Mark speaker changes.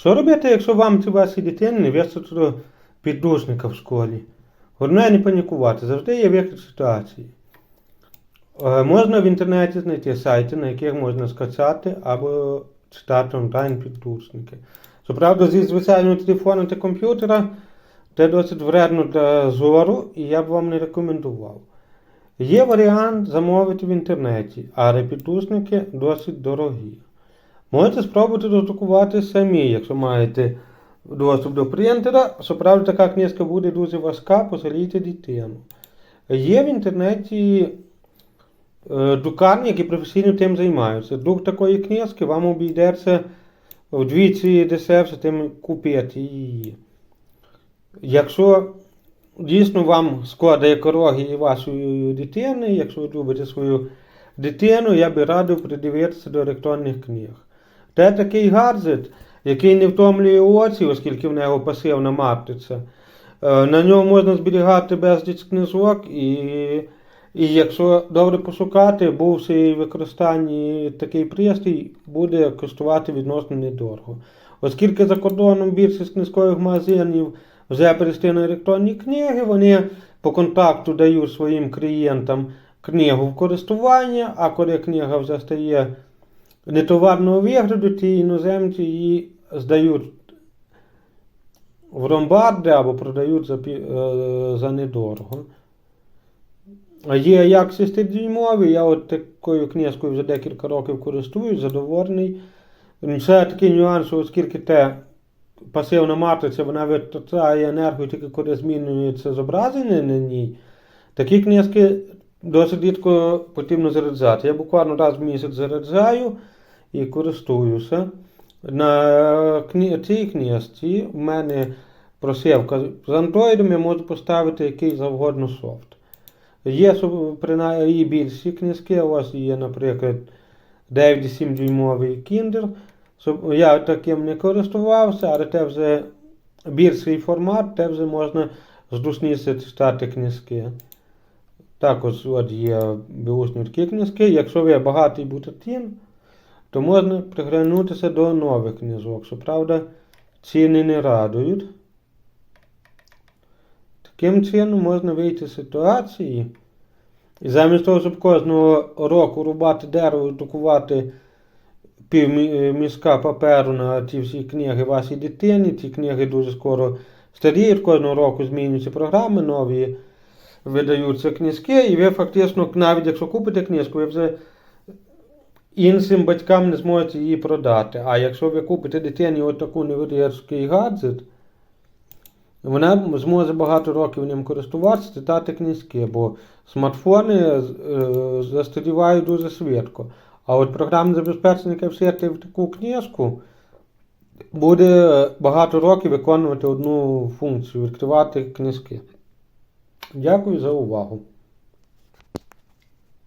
Speaker 1: Що робити, якщо вам чи вашій дитині не вистачило підручника в школі? Головне не панікувати, завжди є вихід ситуації. Е, Можна в інтернеті знайти сайти, на яких можна скачати або читати онлайн підручники. Щоправда, зі звичайного телефону та комп'ютера це досить вредно для зору, і я б вам не рекомендував. Є варіант замовити в інтернеті, але підручники досить дорогі. Можете спробувати додрукувати самі, якщо маєте доступ до принтера. Щоправда, така книжка буде дуже важка, посолійте дитину. Є в інтернеті е, друкарні, які професійно тим займаються. Друк такої книжки вам обійдеться вдвічі дешевше, тим купити її. Якщо дійсно вам шкода екології вашої дитини, якщо ви любите свою дитину, я би радив придивитися до електронних книг. Це такий гаджет, який не втомлює очі, оскільки в нього пасивна матриця. Е, На ньому можна зберігати безліч книжок, і, і якщо добре пошукати, бувши в використанні такий пристрій, буде коштувати відносно недорого. Оскільки за кордоном більшість книжкових магазинів вже перейшли на електронні книги, вони по контакту дають своїм клієнтам книгу в користування, а коли книга вже стає нетоварного вигляду, ті іноземці її здають в ломбарди або продають за, е, за недорого. Є як 6-дюймові, я от такою книжкою вже декілька років користуюсь, задоволений. Ще такий нюанс, оскільки те пасивна матриця, вона витрачає енергію тільки коли змінюється зображення на ній. Такі книжки досить рідко потрібно заряджати. Я буквально раз в місяць заряджаю і користуюся. На цій книжці в мене просівка з андроїдом, я можу поставити який завгодно софт. Є принаймні і більші книжки, ось є, наприклад, 9,7 дюймовий Kinder. Я таким не користувався, але те вже більший формат, те вже можна зручніше читати книжки. Також от є беушні такі книжки. Якщо ви багатий бутатін, то можна приглянутися до нових книжок. Щоправда, ціни не радують. Таким чином можна вийти з ситуації. І замість того, щоб кожного року рубати дерево і друкувати пів мі- мішка паперу на ті всі книги вашій дитині, ті книги дуже скоро старіють, кожного року змінюються програми нові, видаються книжки, і ви фактично, навіть якщо купите книжку, ви вже іншим батькам не зможете її продати. А якщо ви купите дитині отаку невеличкий гаджет, вона зможе багато років ним користуватися, читати книжки, бо смартфони е, застарівають дуже швидко. А от програмне забезпечення, яке в таку книжку, буде багато років виконувати одну функцію відкривати книжки. Дякую за увагу.